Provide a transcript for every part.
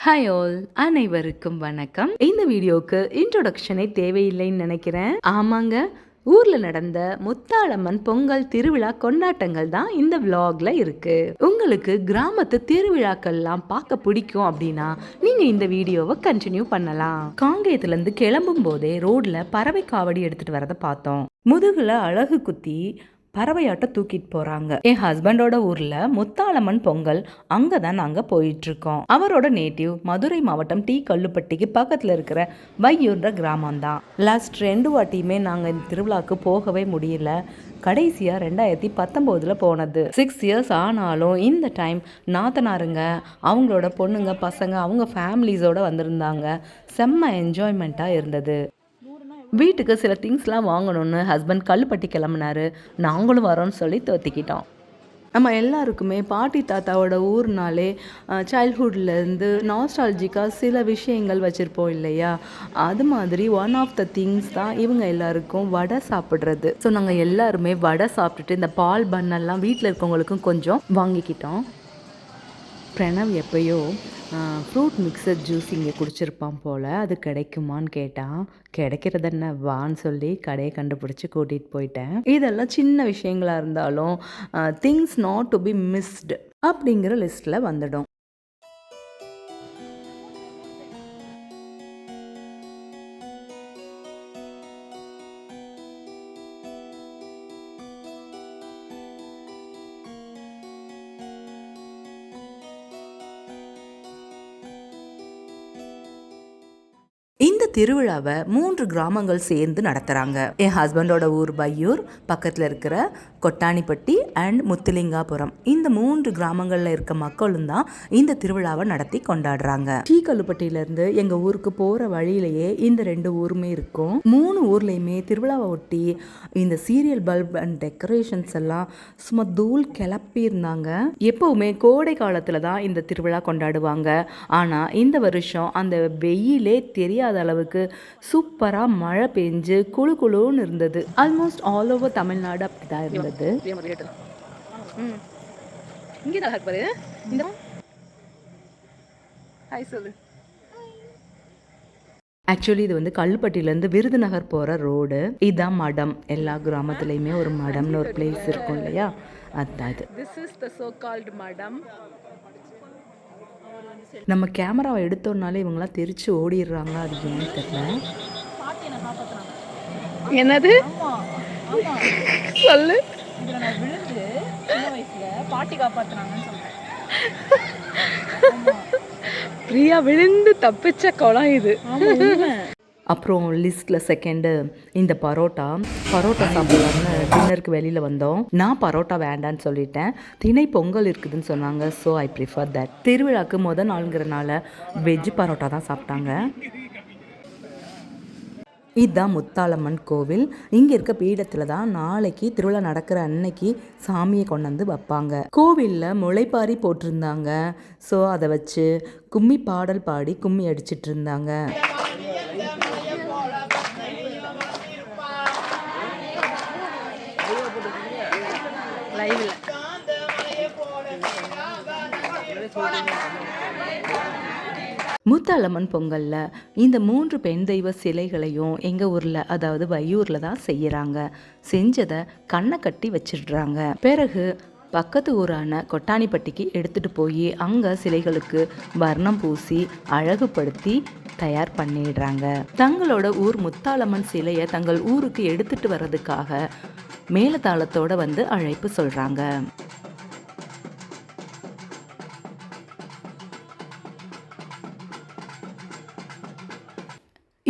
Hi all அனைவருக்கும் வணக்கம். இந்த வீடியோவுக்கு இன்ட்ரோடக்ஷனே தேவையில்லைன்னு நினைக்கிறேன். ஆமாங்க ஊர்ல நடந்த முத்தாளம்மன் பொங்கல் திருவிழா கொண்டாட்டங்கள் தான் இந்த vlogல இருக்கு. உங்களுக்கு கிராமத்து திருவிழாக்கள்லாம் பார்க்க பிடிக்கும் அப்படின்னா நீங்க இந்த வீடியோவை கண்டினியூ பண்ணலாம். காங்கேயத்துல இருந்து கிளம்பும் போதே ரோட்ல பறவை காவடி எடுத்துட்டு வரதை பார்த்தோம். முதுகுல அழகு குத்தி பறவையாட்டம் தூக்கிட்டு போறாங்க. என் ஹஸ்பண்டோட ஊர்ல முத்தாளம்மன் பொங்கல் அங்க தான் நாங்க போயிட்டு இருக்கோம் அவரோட நேட்டிவ் மதுரை மாவட்டம் டி கல்லுப்பட்டிக்கு பக்கத்துல இருக்கிற வையூர்ன்ற கிராமம் தான் லாஸ்ட் ரெண்டு வாட்டியுமே நாங்க இந்த திருவிழாக்கு போகவே முடியல. கடைசியா ரெண்டாயிரத்தி பத்தொம்போதுல போனது. சிக்ஸ் இயர்ஸ் ஆனாலும் இந்த டைம் நாத்தனாருங்க அவங்களோட பொண்ணுங்க பசங்க அவங்க ஃபேமிலிஸோட வந்திருந்தாங்க. செம்ம என்ஜாய்மெண்ட்டாக இருந்தது. வீட்டுக்கு சில திங்ஸ்லாம் வாங்கணும்னு ஹஸ்பண்ட் கல்லுப்பட்டி கிளம்புனாரு. நாங்களும் வரோம்னு சொல்லி தோத்திக்கிட்டோம். நம்ம எல்லாருக்குமே பாட்டி தாத்தாவோட ஊர்னாலே சைல்ட்ஹுட்லேருந்து நாஸ்டாலஜிக்காக சில விஷயங்கள் வச்சுருப்போம் இல்லையா? அது மாதிரி ஒன் ஆஃப் த திங்ஸ் தான் இவங்க எல்லாருக்கும் வடை சாப்பிட்றது. ஸோ நாங்கள் எல்லாருமே வடை சாப்பிட்டுட்டு இந்த பால் பண்ணெல்லாம் வீட்டில் இருக்கவங்களுக்கும் கொஞ்சம் வாங்கிக்கிட்டோம். பிரணவ் எப்பயோ ஃப்ரூட் மிக்சர் ஜூஸ் இங்கே குடிச்சிருப்பான் போல். அது கிடைக்குமான்னு கேட்டான் கிடைக்கிறது என்ன வான்னு சொல்லி கடையை கண்டுபிடிச்சி கூட்டிகிட்டு போயிட்டேன். இதெல்லாம் சின்ன விஷயங்களாக இருந்தாலும் things not to be missed அப்படிங்கிற லிஸ்ட்டில் வந்துடும். இந்த திருவிழாவை மூன்று கிராமங்கள் சேர்ந்து நடத்துகிறாங்க என் ஹஸ்பண்டோட ஊர் பையூர் பக்கத்தில் இருக்கிற கொட்டாணிப்பட்டி அண்ட் முத்துலிங்காபுரம் இந்த மூன்று கிராமங்களில் இருக்க மக்களும் தான் இந்த திருவிழாவை நடத்தி கொண்டாடுறாங்க. ஸ்ரீகல்லுப்பட்டியிலேருந்து எங்கள் ஊருக்கு போகிற வழியிலேயே இந்த ரெண்டு ஊருமே இருக்கும். மூணு ஊர்லேயுமே திருவிழாவை ஒட்டி இந்த சீரியல் பல்ப் அண்ட் டெக்கரேஷன்ஸ் எல்லாம் சும்மா தூள் கிளப்பி இருந்தாங்க. எப்பவுமே கோடை காலத்தில் தான் இந்த திருவிழா கொண்டாடுவாங்க. ஆனால் இந்த வருஷம் அந்த வெயிலே தெரியாத அளவுக்கு சூப்பராக மழை பெஞ்சு குளு குளுன்னு இருந்தது. ஆல்மோஸ்ட் ஆல் ஓவர் தமிழ்நாடு அப்படி தான் இருந்தது இதே மாதிரி ரேட்டு தான் ம். இங்கே நல்லா பாரு இந்த ஹாய் சொல்லு. ஆக்சுவலி இது வந்து கல்லுப்பட்டியிலேருந்து விருதுநகர் போகிற ரோடு. இதுதான் மடம். எல்லா கிராமத்துலேயுமே ஒரு மடம்னு ஒரு பிளேஸ் இருக்கும் இல்லையா? அதுதான் இது this is the so called மடம். நம்ம கேமராவை எடுத்தோம்னாலே இவங்களாம் தெரிச்சு ஓடிடுறாங்க அது ஏன்னு தெரியல. என்னது? சொல்லு இதுல நான் விழுந்து சின்ன வயசுல பாட்டி காப்பாத்துனாங்கன்னு சொல்றேன். பிரியா விழுந்து தப்பிச்ச குளம் இது. அப்புறம் லிஸ்ட்டில் செகண்டு இந்த பரோட்டா. பரோட்டா சாப்பிடலாம்னு டின்னருக்கு வெளியில் வந்தோம். நான் பரோட்டா வேண்டான்னு சொல்லிட்டேன். திணை பொங்கல் இருக்குதுன்னு சொன்னாங்க ஸோ ஐ ப்ரிஃபர் தட் திருவிழாக்கு முத நாளுங்கிறனால வெஜ் பரோட்டா தான் சாப்பிட்டாங்க. இதுதான் முத்தாளம்மன் கோவில். இங்கே இருக்க பீடத்தில் தான் நாளைக்கு திருவிழா நடக்கிற அன்னைக்கு சாமியை கொண்டு வந்து வைப்பாங்க. கோவிலில் முளைப்பாரி போட்டிருந்தாங்க. ஸோ அதை வச்சு கும்மி பாடல் பாடி கும்மி அடிச்சிட்டு இருந்தாங்க. முத்தாளம்மன் பொங்கலில் இந்த மூன்று பெண் தெய்வ சிலைகளையும் எங்கள் ஊரில் அதாவது வையூரில் தான் செய்கிறாங்க செஞ்சதை கண்ணை கட்டி வச்சிடுறாங்க. பிறகு பக்கத்து ஊரான கொட்டாணிப்பட்டிக்கு எடுத்துகிட்டு போய் அங்கே சிலைகளுக்கு வர்ணம் பூசி அழகுபடுத்தி தயார் பண்ணிடுறாங்க. தங்களோட ஊர் முத்தாளம்மன் சிலையை தங்கள் ஊருக்கு எடுத்துட்டு வர்றதுக்காக மேலதாளத்தோட வந்து அழைப்பு சொல்கிறாங்க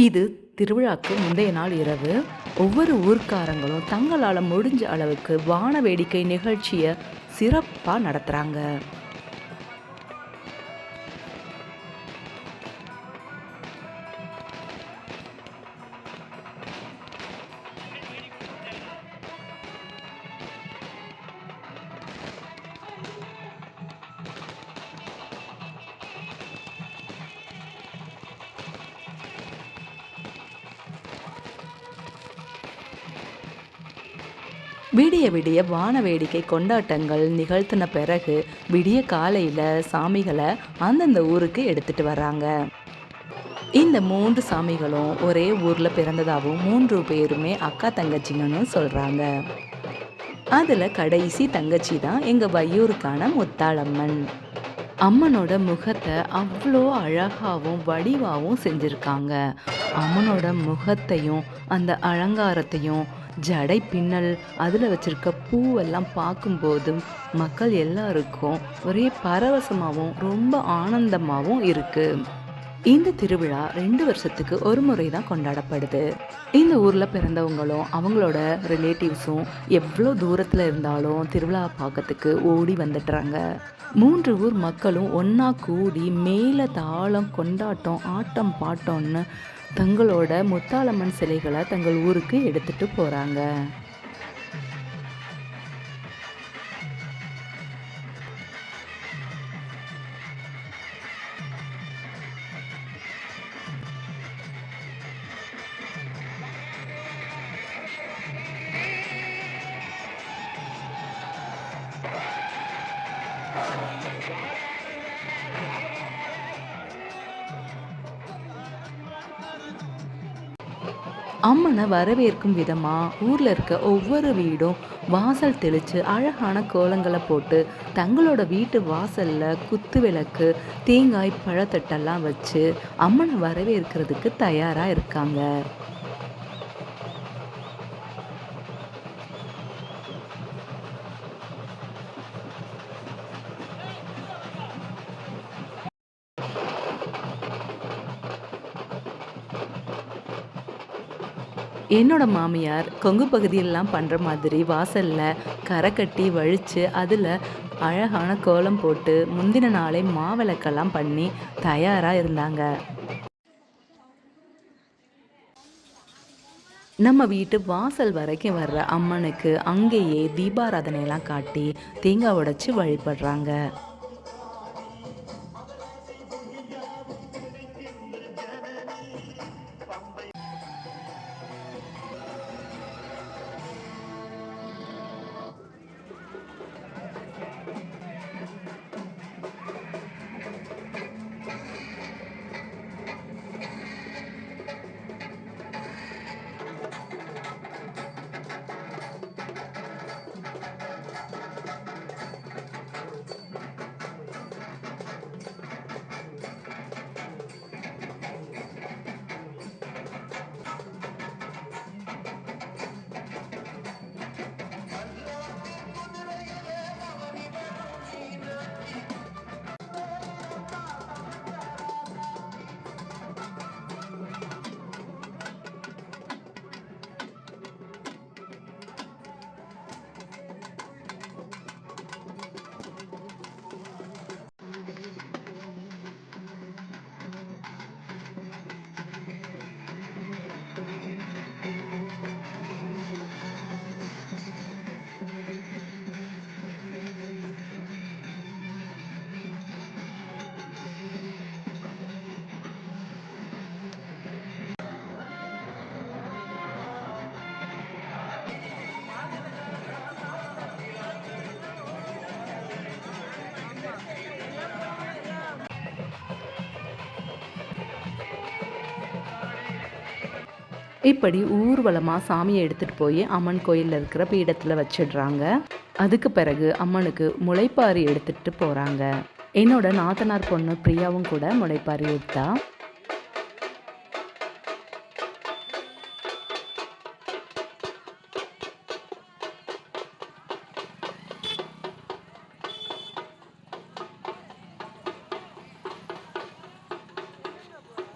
இது திருவிழாக்கு முந்தைய நாள் இரவு. ஒவ்வொரு ஊர்க்காரங்களும் தங்களால் முடிஞ்ச அளவுக்கு வான வேடிக்கை நிகழ்ச்சியை சிறப்பாக நடத்துகிறாங்க விடிய விடிய வான வேடிக்கை கொண்டாட்டங்கள் நிகழ்த்தின பிறகு விடிய காலையில் சாமிகளை அந்தந்த ஊருக்கு எடுத்துட்டு வர்றாங்க. இந்த மூன்று சாமிகளும் ஒரே ஊரில் பிறந்ததாகவும் மூன்று பேருமே அக்கா தங்கச்சிங்கன்னு சொல்கிறாங்க அதில் கடைசி தங்கச்சி தான் எங்கள் வையூருக்கான முத்தாளம்மன். அம்மனோட முகத்தை அவ்வளோ அழகாகவும் வடிவாகவும் செஞ்சுருக்காங்க. அம்மனோட முகத்தையும் அந்த அலங்காரத்தையும் ஜடை பின்னல் அதில் வச்சிருக்க பூவெல்லாம் பார்க்கும்போதும் மக்கள் எல்லாருக்கும் ஒரே பரவசமாகவும் ரொம்ப ஆனந்தமாகவும் இருக்குது இந்த திருவிழா ரெண்டு வருஷத்துக்கு ஒரு முறை தான் கொண்டாடப்படுது. இந்த ஊரில் பிறந்தவங்களும் அவங்களோட ரிலேட்டிவ்ஸும் எவ்வளோ தூரத்தில் இருந்தாலும் திருவிழா பார்க்கறதுக்கு ஓடி வந்துடுறாங்க. மூன்று ஊர் மக்களும் ஒன்றா கூடி மேலே தாளம் கொண்டாட்டம் ஆட்டம் பாட்டம்னு தங்களோட முத்தாளம்மன் சிலைகளை தங்கள் ஊருக்கு எடுத்துட்டு போகிறாங்க அம்மனை வரவேற்கும் விதமாக ஊரில் இருக்க ஒவ்வொரு வீடும் வாசல் தெளித்து அழகான கோலங்களை போட்டு தங்களோட வீட்டு வாசலில் குத்து விளக்கு தேங்காய் பழத்தட்டெல்லாம் வச்சு அம்மனை வரவேற்கிறதுக்கு தயாராக இருக்காங்க. என்னோட மாமியார் கொங்கு பகுதியெல்லாம் பண்ணுற மாதிரி வாசலில் கரை கட்டி வழித்து அதில் அழகான கோலம் போட்டு முந்தின நாளே மாவிளக்கெல்லாம் பண்ணி தயாராக இருந்தாங்க. நம்ம வீட்டு வாசல் வரைக்கும் வர்ற அம்மனுக்கு அங்கேயே தீபாராதனையெல்லாம் காட்டி தேங்காய் உடைச்சி வழிபடுறாங்க. இப்படி ஊர்வலமாக சாமியை எடுத்துகிட்டு போய் அம்மன் கோயிலில் இருக்கிற பீடத்தில் வச்சிடுறாங்க. அதுக்கு பிறகு அம்மனுக்கு முளைப்பாரி எடுத்துகிட்டு போகிறாங்க என்னோட நாத்தனார் பொண்ணு பிரியாவும் கூட முளைப்பாரி எடுத்தா.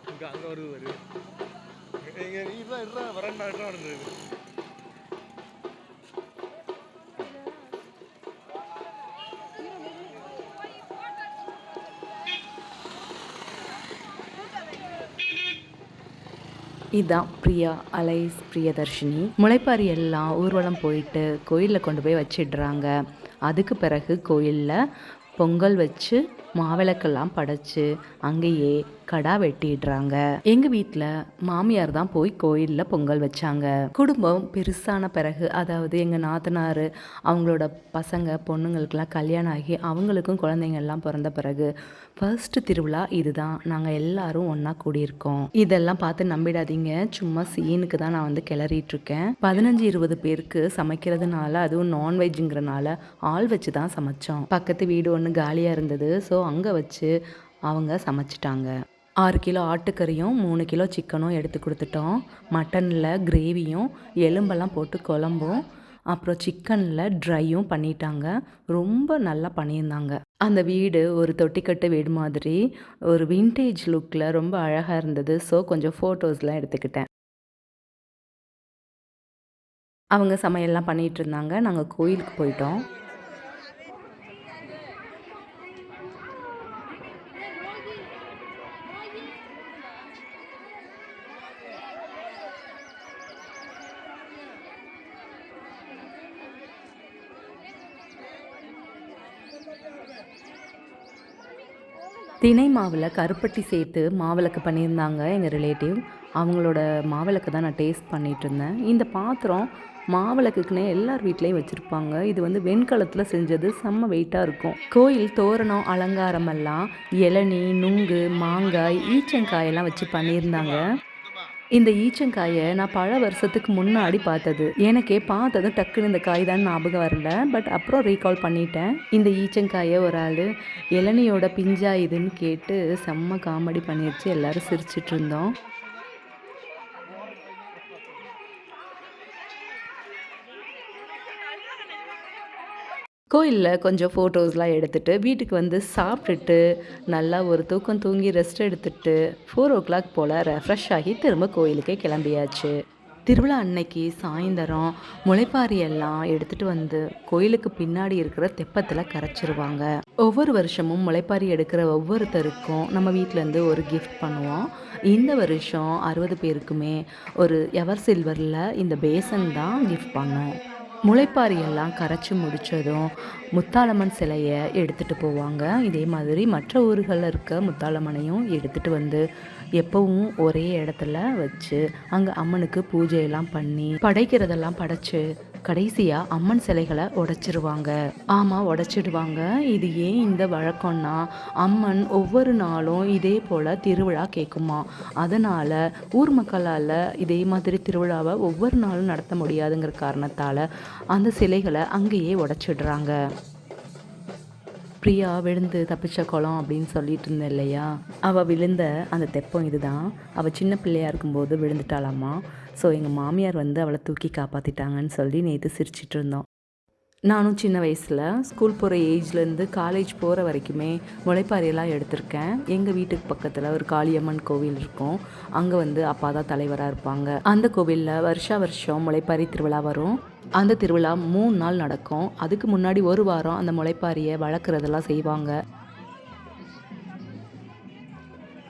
அங்கே அங்க எங்கள் வீட்டில் இதுதான் பிரியா அலைஸ் பிரியதர்ஷினி. முளைப்பாரி எல்லாம் ஊர்வலம் போயிட்டு கோயிலில் கொண்டு போய் வச்சிடுறாங்க. அதுக்கு பிறகு கோயிலில் பொங்கல் வச்சு மாவிளக்கெல்லாம் படைச்சு அங்கேயே கடா வெட்டிடுறாங்க. எங்க வீட்டில் மாமியார் தான் போய் கோயிலில் பொங்கல் வச்சாங்க. குடும்பம் பெருசான பிறகு அதாவது எங்க நாத்தனார் அவங்களோட பசங்க பொண்ணுங்களுக்கெல்லாம் கல்யாணம் ஆகி அவங்களுக்கும் குழந்தைங்கள்லாம் பிறந்த பிறகு ஃபர்ஸ்ட் திருவிழா இதுதான். நாங்கள் எல்லாரும் ஒன்றா கூடியிருக்கோம். இதெல்லாம் பார்த்து நம்பிடாதீங்க. சும்மா சீனுக்கு தான் நான் வந்து கிளறிட்டு இருக்கேன் பதினஞ்சு இருபது பேருக்கு சமைக்கிறதுனால அதுவும் நான்வெஜ்ங்கிறனால ஆள் வச்சு தான் சமைச்சோம். பக்கத்து வீடு ஒன்று காலியாக இருந்தது. ஸோ அங்கே வச்சு அவங்க சமைச்சிட்டாங்க. ஆறு கிலோ ஆட்டுக்கறியும் மூணு கிலோ சிக்கனும் எடுத்து கொடுத்துட்டோம். மட்டனில் கிரேவியும் எலும்பெல்லாம் போட்டு குழம்பும் அப்புறம் சிக்கனில் ட்ரையும் பண்ணிட்டாங்க. ரொம்ப நல்லா பண்ணியிருந்தாங்க. அந்த வீடு ஒரு தொட்டிக்கட்டு வீடு மாதிரி ஒரு விண்டேஜ் லுக்கில் ரொம்ப அழகாக இருந்தது. ஸோ கொஞ்சம் ஃபோட்டோஸ்லாம் எடுத்துக்கிட்டேன். அவங்க சமையல்லாம் பண்ணிகிட்டு இருந்தாங்க. நாங்கள் கோயிலுக்கு போயிட்டோம். தினை மாவில் கருப்பட்டி சேர்த்து மாவிளக்கு பண்ணியிருந்தாங்க எங்கள் ரிலேட்டிவ் அவங்களோட மாவிளக்கு தான் நான் டேஸ்ட் பண்ணிகிட்டு இருந்தேன் இந்த பாத்திரம் மாவிளக்குக்குன்னே எல்லார் வீட்லேயும் வச்சுருப்பாங்க. இது வந்து வெண்கலத்தில் செஞ்சது செம்ம வெயிட்டாக இருக்கும். கோயில் தோரணம் அலங்காரமெல்லாம் இளநீ நுங்கு மாங்காய் ஈச்சங்காயெல்லாம் வச்சு பண்ணியிருந்தாங்க. இந்த ஈச்சங்காயை நான் பல வருஷத்துக்கு முன்னாடி பார்த்தது. எனக்கே பார்த்ததும் டக்குன்னு இந்த காய் தான் ஞாபகம் வரல. பட் அப்புறம் ரீகால் பண்ணிட்டேன். இந்த ஈச்சங்காயை ஒரு ஆள் இளநியோட பிஞ்சா இதுன்னு கேட்டு செம்ம காமெடி பண்ணிடுச்சு எல்லாரும் சிரிச்சிட்டு இருந்தோம். கோயிலில் கொஞ்சம் ஃபோட்டோஸ்லாம் எடுத்துட்டு வீட்டுக்கு வந்து சாப்பிட்டுட்டு நல்லா ஒரு தூக்கம் தூங்கி ரெஸ்ட் எடுத்துட்டு ஃபோர் ஓ கிளாக் போல் ரெஃப்ரெஷ் ஆகி திரும்ப கோயிலுக்கே கிளம்பியாச்சு. திருவிழா அன்னைக்கு சாயந்தரம் முளைப்பாரி எல்லாம் எடுத்துகிட்டு வந்து கோயிலுக்கு பின்னாடி இருக்கிற தெப்பத்தில் கரைச்சிருவாங்க. ஒவ்வொரு வருஷமும் முளைப்பாரி எடுக்கிற ஒவ்வொருத்தருக்கும் நம்ம வீட்டிலேருந்து ஒரு கிஃப்ட் பண்ணுவோம். இந்த வருஷம் அறுபது பேருக்குமே ஒரு எவர் சில்வரில் இந்த பேசன் தான் கிஃப்ட் பண்ணோம். முளைப்பாரியெல்லாம் கரைச்சி முடித்ததும் முத்தாளம்மன் சிலையை எடுத்துகிட்டு போவாங்க. இதே மாதிரி மற்ற ஊர்களில் இருக்க முத்தாளம்மனையும் எடுத்துகிட்டு வந்து எப்பவும் ஒரே இடத்துல வச்சு அங்கே அம்மனுக்கு பூஜையெல்லாம் பண்ணி படைக்கிறதெல்லாம் படைச்சு கடைசியாக அம்மன் சிலைகளை உடைச்சிருவாங்க. ஆமாம் உடைச்சிடுவாங்க. இது ஏன் இந்த வழக்கம்னா அம்மன் ஒவ்வொரு நாளும் இதே போல் திருவிழா கேட்குமா. அதனால் ஊர் மக்களால் இதே மாதிரி திருவிழாவை ஒவ்வொரு நாளும் நடத்த முடியாதுங்கிற காரணத்தால் அந்த சிலைகளை அங்கேயே உடைச்சிடுறாங்க. பிரியா விழுந்து தப்பிச்ச குளம் அப்படின்னு சொல்லிட்டு இருந்தேன் இல்லையா? அவள் விழுந்த அந்த தெப்பம் இதுதான். அவள் சின்ன பிள்ளையா இருக்கும்போது விழுந்துட்டாளாமா? ஸோ எங்கள் மாமியார் வந்து அவளை தூக்கி காப்பாற்றிட்டாங்கன்னு சொல்லி நேற்று சிரிச்சிட்டு இருந்தோம் நானும் சின்ன வயசில் ஸ்கூல் போகிற ஏஜ்லேருந்து காலேஜ் போகிற வரைக்குமே முளைப்பாரியெல்லாம் எடுத்திருக்கேன். எங்கள் வீட்டுக்கு பக்கத்தில் ஒரு காளியம்மன் கோவில் இருக்கும். அங்கே வந்து அப்பா தான் தலைவராக இருப்பாங்க. அந்த கோவிலில் வருஷா வருஷம் முளைப்பாரி திருவிழா வரும். அந்த திருவிழா மூணு நாள் நடக்கும். அதுக்கு முன்னாடி ஒரு வாரம் அந்த முளைப்பாரியை வளர்க்குறதெல்லாம் செய்வாங்க.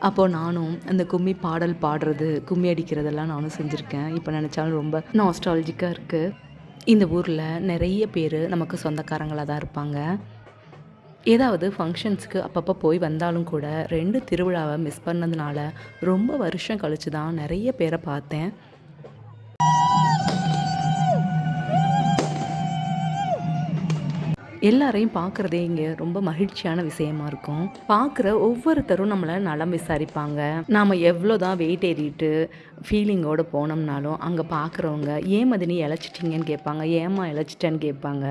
அப்போது நானும் அந்த கும்மி பாடல் பாடுறது கும்மி அடிக்கிறதெல்லாம் நானும் செஞ்சுருக்கேன். இப்போ நினச்சாலும் ரொம்ப நாஸ்டாலஜிக்காக இருக்குது இந்த ஊரில் நிறைய பேர் நமக்கு சொந்தக்காரங்களாக தான் இருப்பாங்க. ஏதாவது ஃபங்க்ஷன்ஸுக்கு அப்பப்போ போய் வந்தாலும் கூட ரெண்டு திருவிழாவை மிஸ் பண்ணதுனால ரொம்ப வருஷம் கழிச்சு தான் நிறைய பேரை பார்த்தேன். எல்லாரையும் பார்க்குறதே இங்கே ரொம்ப மகிழ்ச்சியான விஷயமா இருக்கும். பார்க்குற ஒவ்வொருத்தரும் நம்மளை நலம் விசாரிப்பாங்க. நாம் எவ்வளோ தான் வெயிட் ஏறிட்டு ஃபீலிங்கோடு போனோம்னாலும் அங்கே பார்க்குறவங்க ஏன் மதினி இழைச்சிட்டிங்கன்னு கேட்பாங்க. ஏம்மா இழைச்சிட்டேன்னு கேட்பாங்க.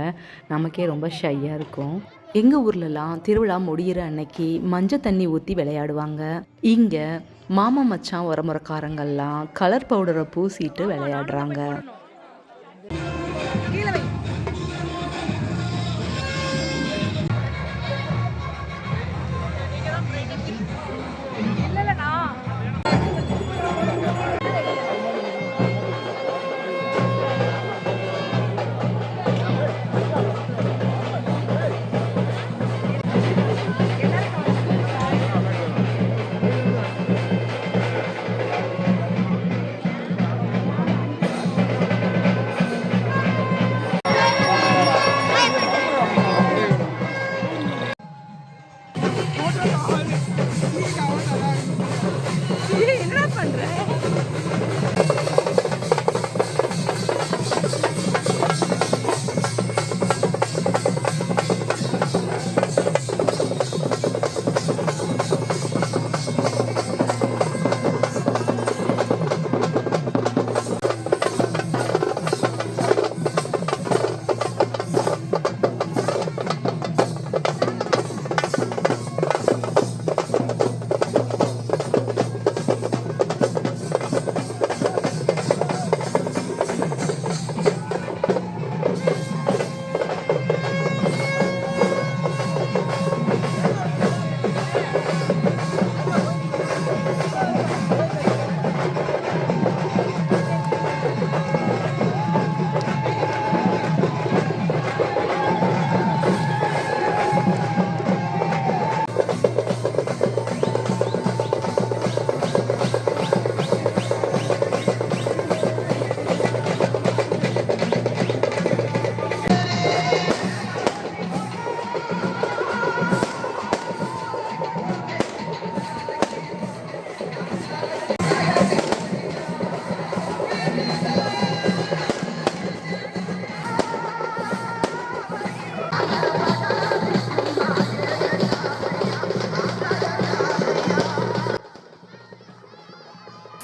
நமக்கே ரொம்ப ஷையாக இருக்கும். எங்கள் ஊர்லலாம் திருவிழா முடிகிற அன்னைக்கு மஞ்சள் தண்ணி ஊற்றி விளையாடுவாங்க. இங்கே மாமா மச்சான் உரமுறைக்காரங்கள்லாம் கலர் பவுடரை பூசிட்டு விளையாடுறாங்க.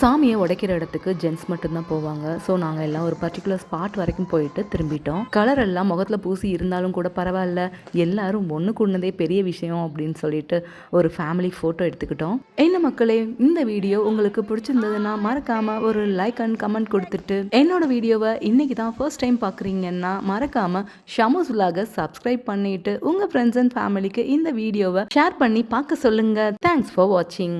சாமியை உடைக்கிற இடத்துக்கு ஜென்ஸ் மட்டும்தான் போவாங்க. ஸோ நாங்கள் எல்லாம் ஒரு பர்டிகுலர் ஸ்பாட் வரைக்கும் போயிட்டு திரும்பிட்டோம். கலர் எல்லாம் முகத்தில் பூசி இருந்தாலும் கூட பரவாயில்ல. எல்லாரும் ஒன்று கூடதே பெரிய விஷயம் அப்படின்னு சொல்லிட்டு ஒரு ஃபேமிலி ஃபோட்டோ எடுத்துக்கிட்டோம். என்ன மக்களே இந்த வீடியோ உங்களுக்கு பிடிச்சிருந்ததுன்னா மறக்காம ஒரு லைக் அண்ட் கமெண்ட் கொடுத்துட்டு என்னோட வீடியோவை இன்னைக்கு தான் ஃபர்ஸ்ட் டைம் பார்க்குறீங்கன்னா மறக்காம ஷமோஸ் விலாக சப்ஸ்கிரைப் பண்ணிட்டு உங்கள் ஃப்ரெண்ட்ஸ் அண்ட் ஃபேமிலிக்கு இந்த வீடியோவை ஷேர் பண்ணி பார்க்க சொல்லுங்கள் தேங்க்ஸ் ஃபார் வாட்சிங்